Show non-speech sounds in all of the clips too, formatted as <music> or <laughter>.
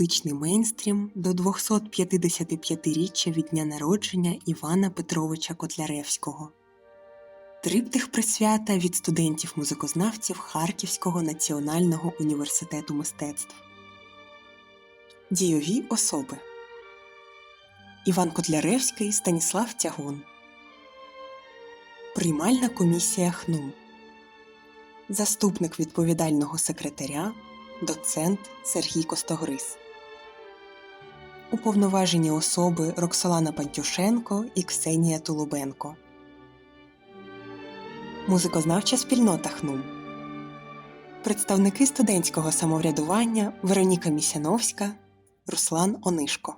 Літературно-музичний мейнстрім до 255-річчя від дня народження Івана Петровича Котляревського. Триптих присвята від студентів-музикознавців Харківського національного університету мистецтв. Дійові особи Іван Котляревський Станіслав Тягун. Приймальна комісія ХНУМ. Заступник відповідального секретаря доцент Сергій Костогриз. Уповноважені особи Роксолана Пантюшенко і Ксенія Тулубенко. Музикознавча спільнота ХНУМ. Представники студентського самоврядування Вероніка Місяновська, Руслан Онишко.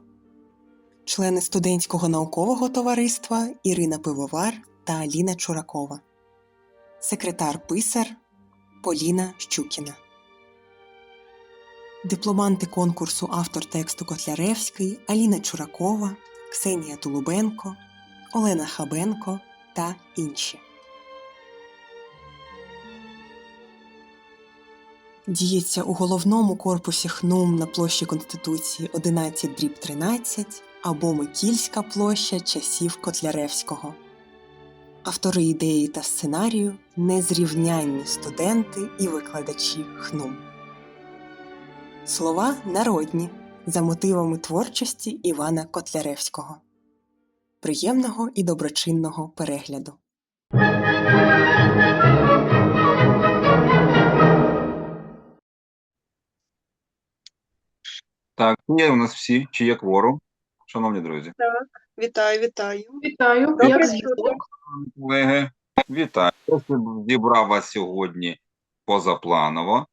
Члени студентського наукового товариства Ірина Пивовар та Аліна Чуракова. Секретар Писар Поліна Щукіна. Дипломанти конкурсу автор тексту Котляревський Аліна Чуракова, Ксенія Тулубенко, Олена Хабенко та інші. Діється у головному корпусі ХНУМ на площі Конституції 11 дріб 13 або Микільська площа часів Котляревського. Автори ідеї та сценарію незрівнянні студенти і викладачі ХНУМ. Слова народні за мотивами творчості Івана Котляревського. Приємного і доброчинного перегляду. Так, є у нас всі, чи є кворум, шановні друзі. Вітаю, вітаю. Вітаю, Добре, як зв'язок? Колеги, вітаю. Зібрав вас сьогодні позапланово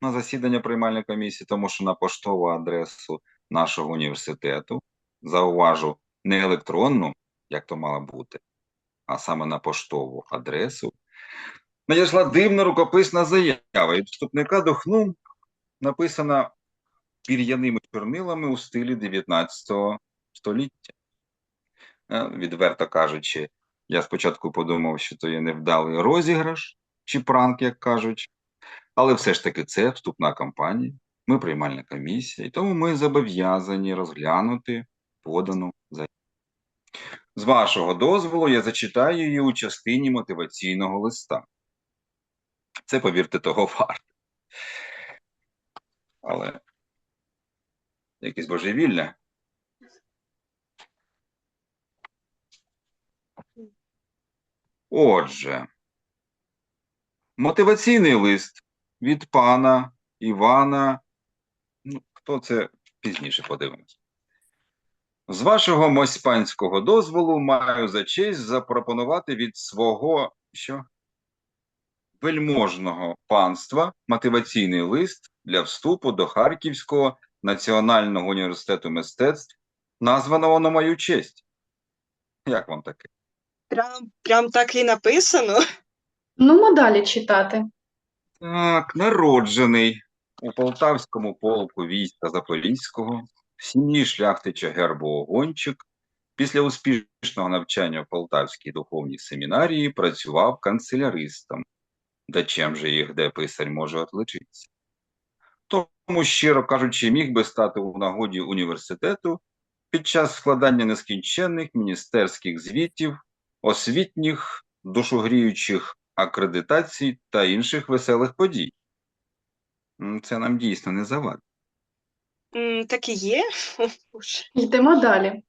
на засідання приймальної комісії, тому що на поштову адресу нашого університету зауважу не електронну, як то мало бути, а саме на поштову адресу. Надійшла дивна рукописна заява від вступника до ХНУ написана пір'яними чорнилами у стилі 19 століття. Е, Відверто кажучи, я спочатку подумав, що то є невдалий розіграш чи пранк, як кажуть, але все ж таки це вступна кампанія, ми приймальна комісія, і тому ми зобов'язані розглянути подану заяву. З вашого дозволу я зачитаю її у частині мотиваційного листа. Це, повірте, того варто. Але якесь божевілля. Отже, мотиваційний лист від пана Івана. Ну, хто це пізніше подивимось. З вашого мосьпанського дозволу маю за честь запропонувати від свого що? вельможного панства мотиваційний лист для вступу до Харківського національного університету мистецтв, названого на мою честь. Як вам таке? Прям, прям так і написано. Ну, далі читати. Так, народжений у полтавському полку війська Запорізького, в сім'ї шляхтича Гербового Гончик, після успішного навчання в Полтавській духовній семінарії працював канцеляристом. Да чим же їх де писар може отличитися? Тому, щиро кажучи, міг би стати у нагоді університету під час складання нескінченних міністерських звітів, освітніх, душогріючих акредитацій та інших веселих подій. Це нам дійсно не завадить. Так і є. <laughs> Йдемо далі.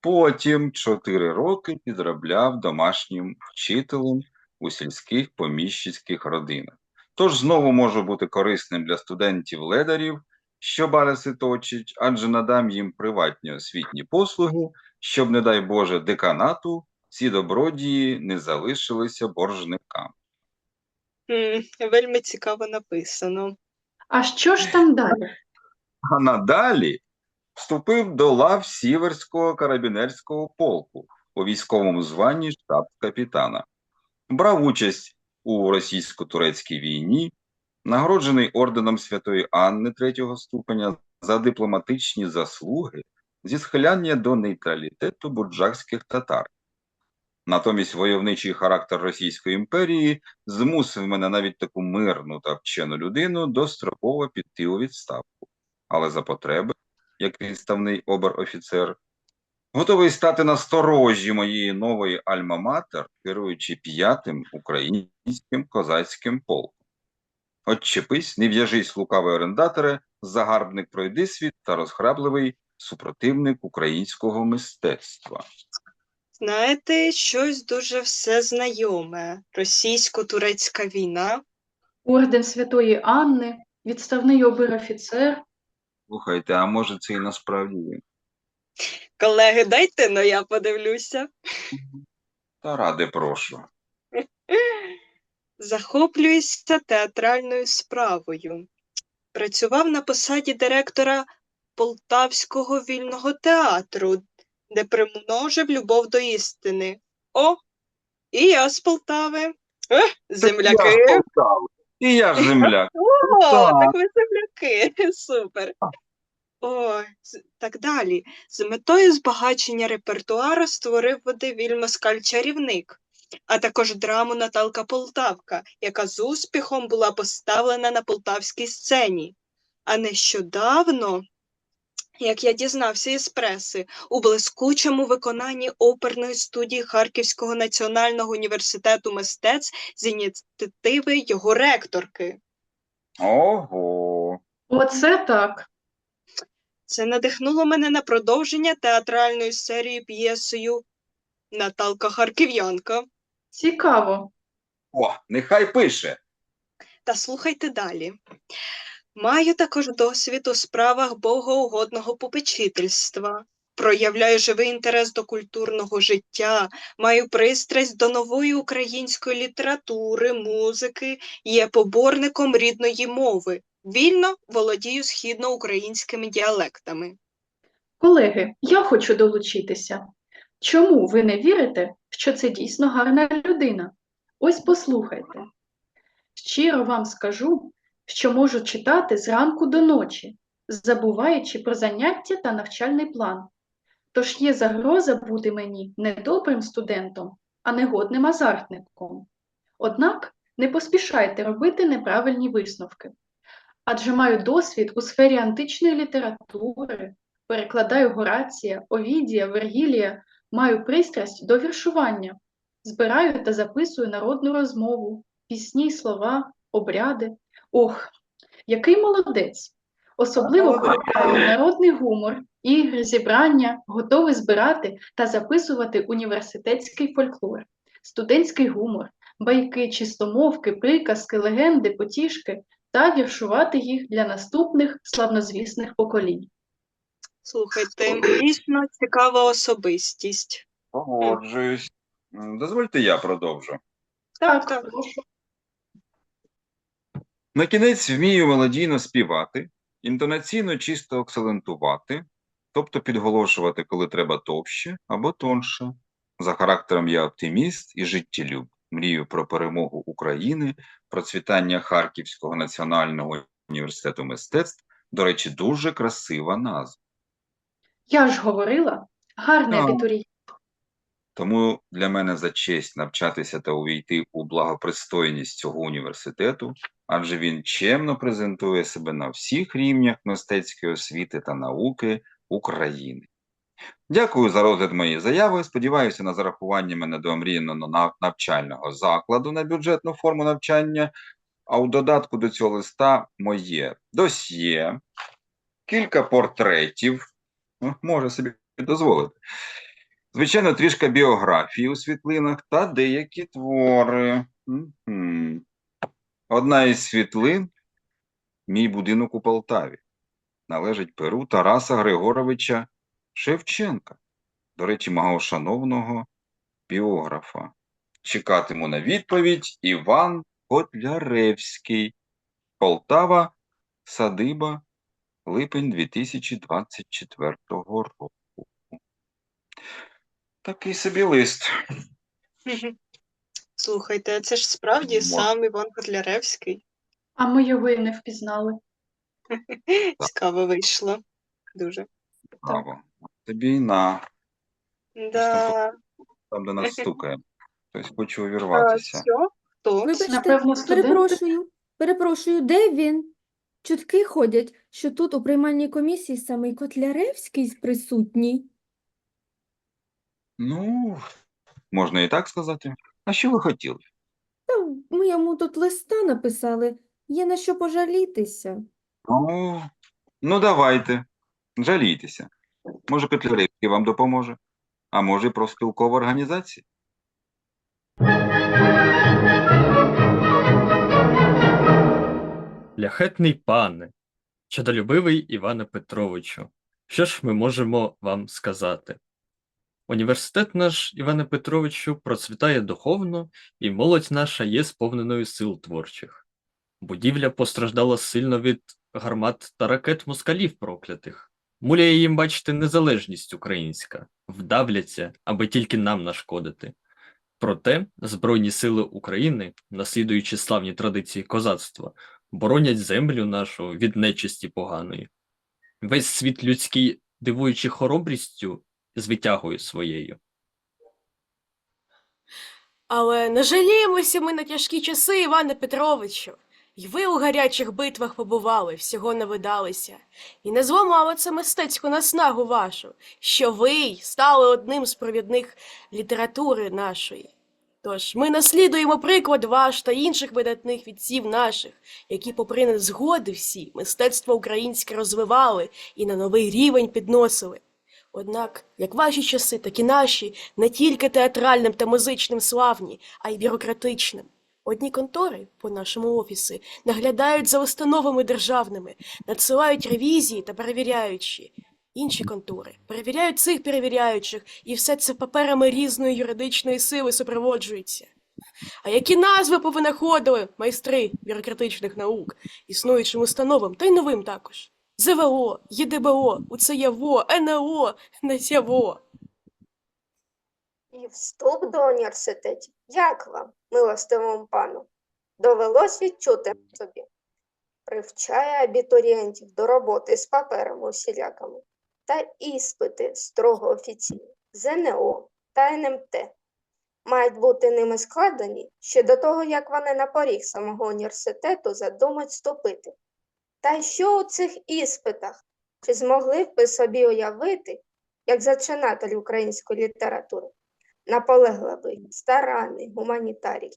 Потім чотири роки підробляв домашнім вчителем у сільських поміщицьких родинах. Тож знову можу бути корисним для студентів-ледарів, що бариси точать, адже надам їм приватні освітні послуги, щоб, не дай Боже, деканату ці добродії не залишилися боржниками. М, Вельми цікаво написано. А що ж там далі? А надалі вступив до лав Сіверського карабінерського полку у військовому званні штаб-капітана. Брав участь у російсько-турецькій війні, нагороджений орденом Святої Анни третього ступеня за дипломатичні заслуги зі схиляння до нейтралітету бурджакських татар. Натомість войовничий характер Російської імперії змусив мене навіть таку мирну та вчену людину достроково піти у відставку. Але за потреби, як відставний обер-офіцер, готовий стати на сторожі моєї нової альма-матер, керуючи п'ятим українським козацьким полком. Отчепись, не в'яжись, лукавий орендаторе, загарбник пройди світ та розхрабливий супротивник українського мистецтва. Знаєте, щось дуже все знайоме. Російсько-турецька війна. Орден Святої Анни, відставний обер-офіцер. Слухайте, а може це і насправді він? Колеги, дайте, но я подивлюся. Та ради прошу. Захоплююся театральною справою. Працював на посаді директора Полтавського вільного театру, де примножив любов до істини. О, і я з Полтави. Ех, земляки. І я ж земляк. <laughs> О, Так. ви земляки. <laughs> Супер. О, так далі. З метою збагачення репертуару створив водевіль Москаль чарівник, а також драму Наталка Полтавка, яка з успіхом була поставлена на полтавській сцені. А нещодавно, як я дізнався із преси, у блискучому виконанні оперної студії Харківського національного університету мистецтв з ініціативи його ректорки. Ого. Оце так. Це надихнуло мене на продовження театральної серії п'єсою Наталка Харків'янка. Цікаво. О, нехай пише. Та слухайте далі. Маю також досвід у справах богоугодного попечительства. Проявляю живий інтерес до культурного життя, маю пристрасть до нової української літератури, музики, є поборником рідної мови. Вільно володію східноукраїнськими діалектами. Колеги, я хочу долучитися. Чому ви не вірите, що це дійсно гарна людина? Ось послухайте. Щиро вам скажу, що можу читати зранку до ночі, забуваючи про заняття та навчальний план. Тож є загроза бути мені не добрим студентом, а негодним азартником. Однак не поспішайте робити неправильні висновки. Адже маю досвід у сфері античної літератури, перекладаю Горація, Овідія, Вергілія, маю пристрасть до віршування, збираю та записую народну розмову, пісні, й слова, обряди. Ох, який молодець! Особливо народний гумор, ігри, зібрання, готовий збирати та записувати університетський фольклор, студентський гумор, байки, чистомовки, приказки, легенди, потішки та віршувати їх для наступних славнозвісних поколінь. Слухайте, дійсно цікава особистість. Погоджуюсь. Дозвольте я продовжу. Так, так. прошу. На кінець вмію мелодійно співати, інтонаційно чисто окселентувати, тобто підголошувати, коли треба товще або тонше. За характером я оптиміст і життєлюб. Мрію про перемогу України, процвітання Харківського національного університету мистецтв. До речі, дуже красива назва. Я ж говорила, гарний Так. абітурієнт. Тому для мене за честь навчатися та увійти у благопристойність цього університету, адже він чемно презентує себе на всіх рівнях мистецької освіти та науки України. Дякую за розгляд моєї заяви. Сподіваюся на зарахування мене до омріяного навчального закладу на бюджетну форму навчання. А у додатку до цього листа моє досьє, кілька портретів, може собі дозволити. Звичайно, трішки біографії у світлинах та деякі твори. Мгм. Одна із світлин мій будинок у Полтаві. Належить перу Тараса Григоровича Шевченка, до речі, мого шановного біографа. Чекатиму на відповідь Іван Котляревський. Полтава, садиба, липень 2024 року. Такий собі лист. <laughs> Слухайте, це ж справді Мо- сам Іван Котляревський. А ми його і не впізнали. <laughs> Цікаво вийшло. Дуже. Браво. Тобі й на. Да. там, де нас стукає. Тобто хочу увірватися. Хто? Вибачте, Напевно, студенти? перепрошую, перепрошую, де він? Чутки ходять, що тут у приймальній комісії саме Котляревський присутній. Ну, можна і так сказати. А що ви хотіли? Та ми йому тут листа написали, є на що пожалітися. Ну, ну давайте, жалійтеся. Може, Котляревський вам допоможе, а може, і профспілкова організація. Ляхетний пане, чадолюбивий Іване Петровичу, що ж ми можемо вам сказати? Університет наш, Іване Петровичу, процвітає духовно, і молодь наша є сповненою сил творчих. Будівля постраждала сильно від гармат та ракет москалів проклятих. Муляє їм, бачите, незалежність українська, вдавляться, аби тільки нам нашкодити. Проте Збройні сили України, наслідуючи славні традиції козацтва, боронять землю нашу від нечисті поганої. Весь світ людський, дивуючи хоробрістю, звитягою своєю. Але не жаліємося ми на тяжкі часи, Іване Петровичу. І ви у гарячих битвах побували, всього не видалися, і не зламало це мистецьку наснагу вашу, що ви стали одним з провідних літератури нашої. Тож ми наслідуємо приклад ваш та інших видатних відців наших, які, попри незгоди всі, мистецтво українське розвивали і на новий рівень підносили. Однак, як ваші часи, так і наші, не тільки театральним та музичним славні, а й бюрократичним. Одні контори по нашому офісі наглядають за установами державними, надсилають ревізії та перевіряючі. Інші контори перевіряють цих перевіряючих, і все це паперами різної юридичної сили супроводжується. А які назви повинаходили майстри бюрократичних наук, існуючим установам та й новим також? ЗВО, ЄДБО, УЦЯВО, НЛО, НСЯВО. І вступ до університетів. Як вам, милостивому пану? Довелось відчути собі. Привчає абітурієнтів до роботи з паперами усіляками та іспити строго офіційні ЗНО та НМТ. Мають бути ними складені ще до того, як вони на поріг самого університету задумають вступити. Та що у цих іспитах? Чи змогли б ви собі уявити, як зачинатель української літератури? наполегливий, старанний гуманітарій,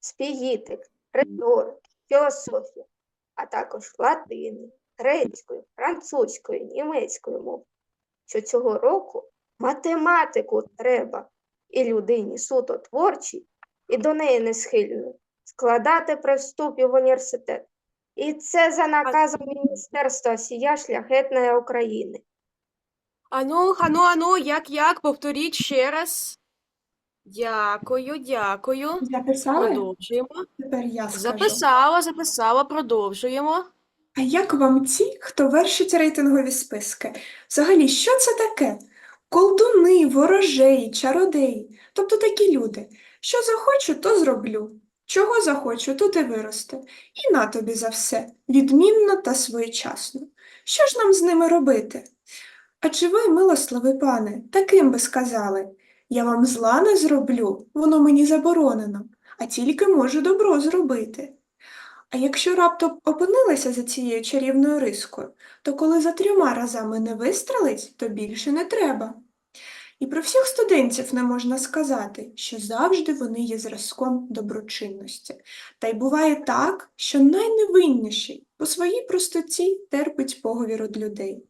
спіїтик, риторик, філософія, а також латини, грецькою, французькою, німецькою мов. Що цього року математику треба і людині суто творчій, і до неї не схильної, складати при вступі в університет. І це за наказом Міністерства осія шляхетної України. Ану, ану, ану, як, як, повторіть ще раз. Дякую, дякую. Записали? Продовжуємо. Тепер я скажу. Записала, записала, продовжуємо. А як вам ті, хто вершить рейтингові списки? Взагалі, що це таке? Колдуни, ворожеї, чародеї, тобто такі люди. Що захочу, то зроблю. Чого захочу, то і виросте. І на тобі за все, відмінно та своєчасно. Що ж нам з ними робити? А чи ви, милостливий пане, таким би сказали? Я вам зла не зроблю, воно мені заборонено, а тільки можу добро зробити. А якщо раптом опинилися за цією чарівною рискою, то коли за трьома разами не вистрелить, то більше не треба. І про всіх студентів не можна сказати, що завжди вони є зразком доброчинності. Та й буває так, що найневинніший по своїй простоті терпить поговір від людей.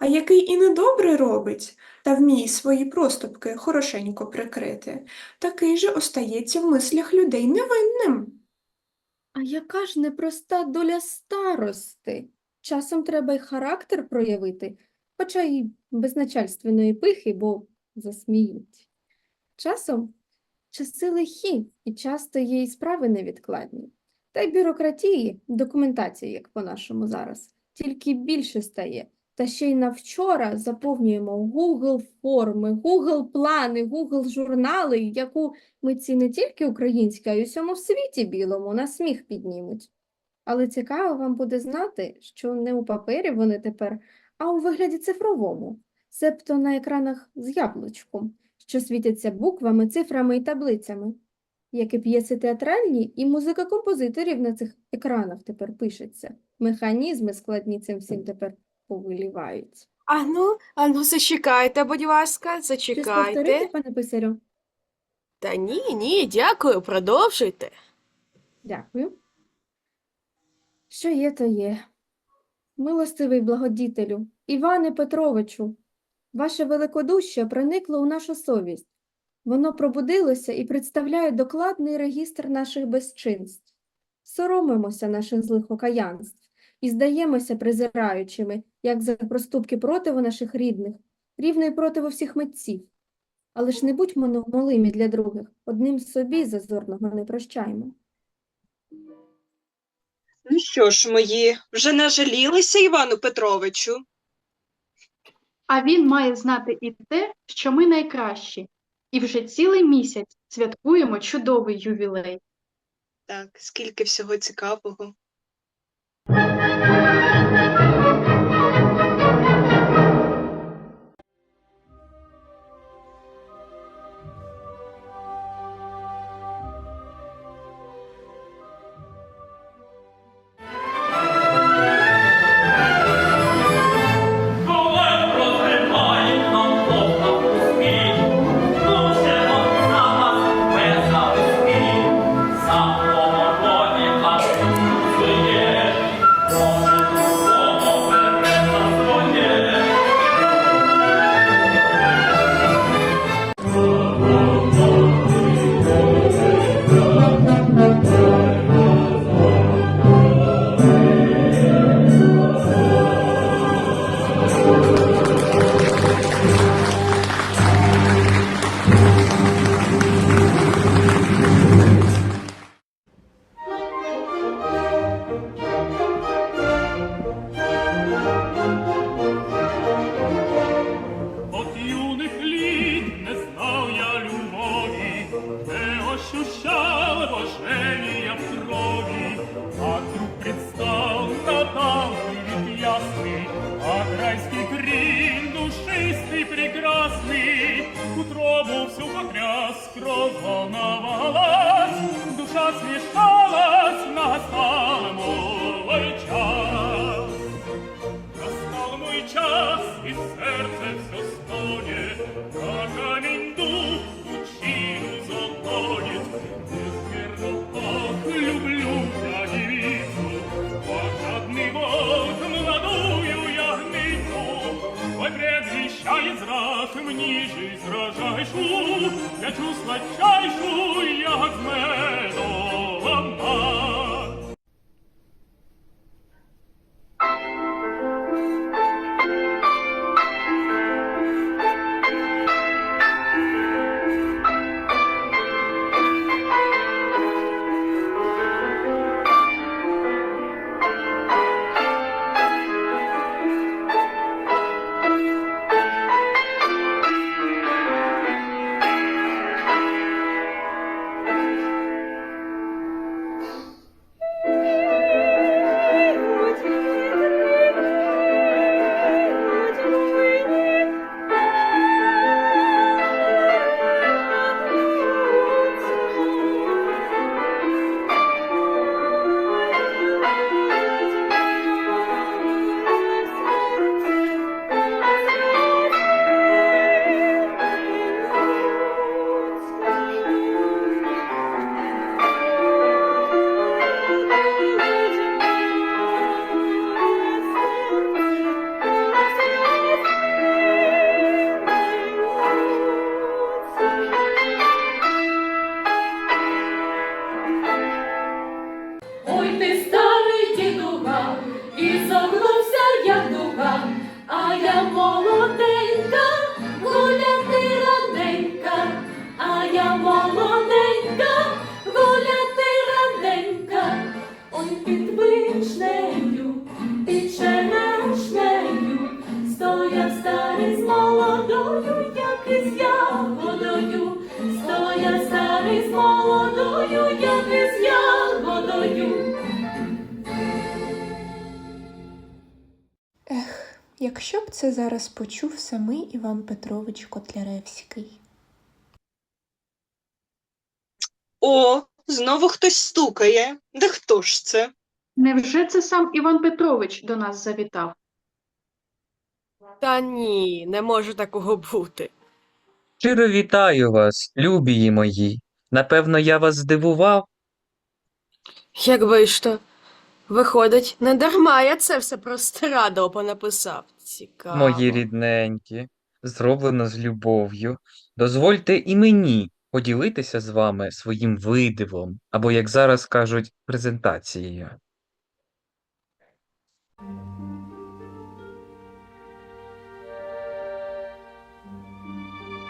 А який і недобре робить, та вміє свої проступки хорошенько прикрити, такий же остається в мислях людей невинним. А яка ж непроста доля старости? Часом треба й характер проявити, хоча й без начальственної пихи, бо засміють. Часом часи лихі, і часто є й справи невідкладні. Та й бюрократії, документації, як по-нашому зараз, тільки більше стає. Та ще й на вчора заповнюємо Google форми, Google плани, Google журнали, яку митці не тільки українські, а й усьому світі білому на сміх піднімуть. Але цікаво вам буде знати, що не у папері вони тепер, а у вигляді цифровому, себто на екранах з яблучком, що світяться буквами, цифрами і таблицями, як і п'єси театральні, і музика композиторів на цих екранах тепер пишеться. Механізми складні цим всім тепер повилівають. Ану, ану, зачекайте, будь ласка, Щось повторити, зачекайте. пане писарю? Та ні, ні, дякую, продовжуйте. Дякую. Що є, то є. Милостивий благодітелю, Іване Петровичу, ваше великодуще проникло у нашу совість. Воно пробудилося і представляє докладний регістр наших безчинств. Соромимося наших злих окаянств і здаємося презираючими, як за проступки противу наших рідних, рівно й противу всіх митців. Але ж не будьмо невмолимі для других, одним собі зазорного не прощаймо. Ну що ж, мої, вже нажалілися Івану Петровичу? А він має знати і те, що ми найкращі, і вже цілий місяць святкуємо чудовий ювілей. Так, скільки всього цікавого. Не ощущал я якщо б це зараз почув самий Іван Петрович Котляревський. О, знову хтось стукає. Де хто ж це? Невже це сам Іван Петрович до нас завітав? Та ні, не може такого бути. Щиро вітаю вас, любії мої. Напевно, я вас здивував. Якби ж то. Виходить, не дарма я це все про страдо понаписав. Цікаво. Мої рідненькі, зроблено з любов'ю. Дозвольте і мені поділитися з вами своїм видивом, або, як зараз кажуть, презентацією.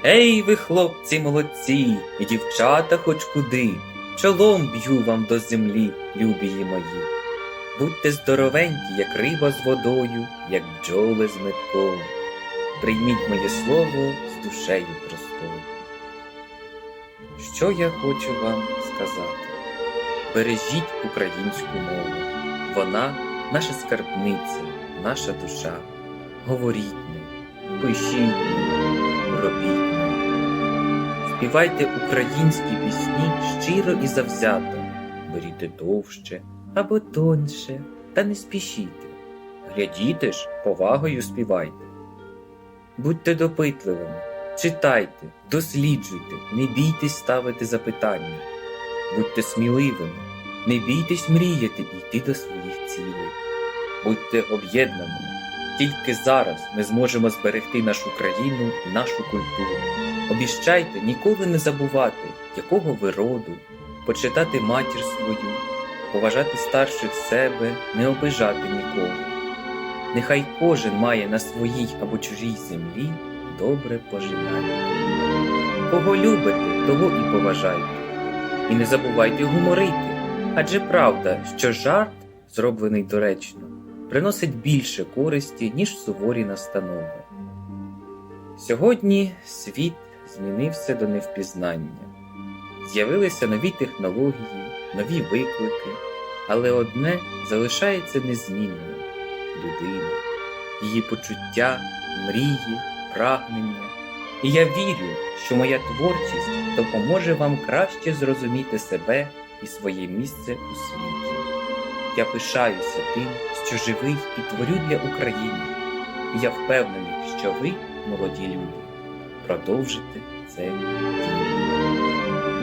Ей ви, хлопці молодці, і дівчата хоч куди, чолом б'ю вам до землі, любії мої. Будьте здоровенькі, як риба з водою, як бджоли з метком. Прийміть моє слово з душею простою. Що я хочу вам сказати? Бережіть українську мову. Вона наша скарбниця, наша душа. Говоріть нею, пишіть нею, робіть нею. Співайте українські пісні щиро і завзято. Беріть довше або тонше, та не спішіть. Глядіте ж, повагою співайте. Будьте допитливими, читайте, досліджуйте, не бійтесь ставити запитання. Будьте сміливими, не бійтесь мріяти йти до своїх цілей. Будьте об'єднаними. Тільки зараз ми зможемо зберегти нашу країну і нашу культуру. Обіщайте ніколи не забувати, якого ви роду, почитати матір свою, поважати старших себе, не обижати нікого. Нехай кожен має на своїй або чужій землі добре пожинання. Кого любите, того і поважайте. І не забувайте гуморити, адже правда, що жарт, зроблений доречно, приносить більше користі, ніж суворі настанови. Сьогодні світ змінився до невпізнання. З'явилися нові технології, нові виклики, але одне залишається незмінним людина, її почуття, мрії, прагнення. І я вірю, що моя творчість допоможе вам краще зрозуміти себе і своє місце у світі. Я пишаюся тим, що живий і творю для України, і я впевнений, що ви, молоді люди, продовжите це діло.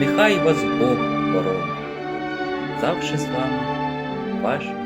Нехай вас Бог боронить. Завжди з вами ваш.